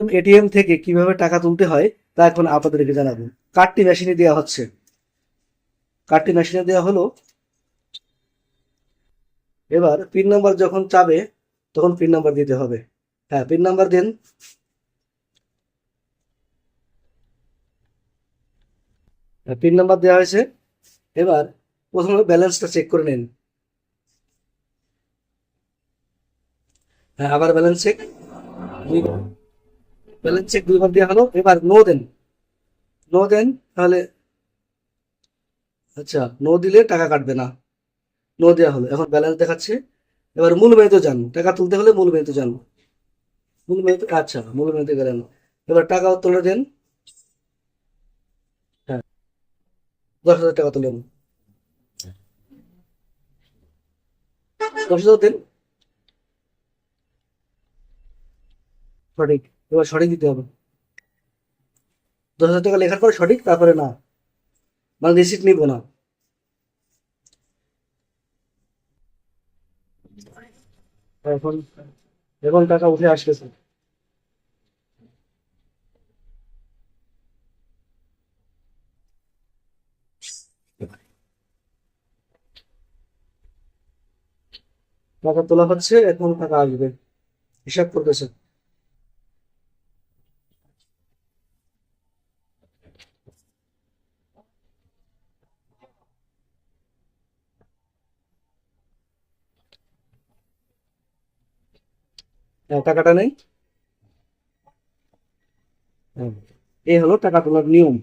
ATM থেকে কীভাবে টাকা তুলতে হয়, তা এখন আপনাদেরকে জানাব। কার্ডটি মেশিনে দেওয়া হচ্ছে। কার্ডটি মেশিনে দেওয়া হলো। এবার পিন নাম্বার যখন চাবে, তখন পিন নাম্বার দিতে হবে। হ্যাঁ পিন নাম্বার দেন। পিন নাম্বার দেওয়া হয়েছে। এবার প্রথমে ব্যালেন্সটা চেক করে নিন। হ্যাঁ আবার ব্যালেন্স চেক ব্যালেন্স চেক দুইবার দেওয়া হলো। এবার নো দেন নো দেন তাহলে আচ্ছা নো দিলে টাকা কাটবে না। নো দেওয়া হলো। এখন ব্যালেন্স দেখাচ্ছে। এবার মূল মেয়েতে যান টাকা তুলতে হলে মূল মেয়েতে যান মূল মেয়েতে আচ্ছা মূল মেয়েতে গেলেন এবার টাকা তুলে দেন হ্যাঁ। দশ হাজার টাকা তুলেন দশ হাজার দেন। সঠিক। এবার সঠিক দিতে হবে। দশ হাজার টাকা লেখার পর সঠিক, তারপরে না। মানে রিসিপ্ট নিব না। এখন এখন টাকা উঠে আসতেছে টাকা তোলা হচ্ছে, এখন টাকা আসবে। হিসাব করতেছে টাকাটা নেই? এই হলো টাকা তোলার নিয়ম।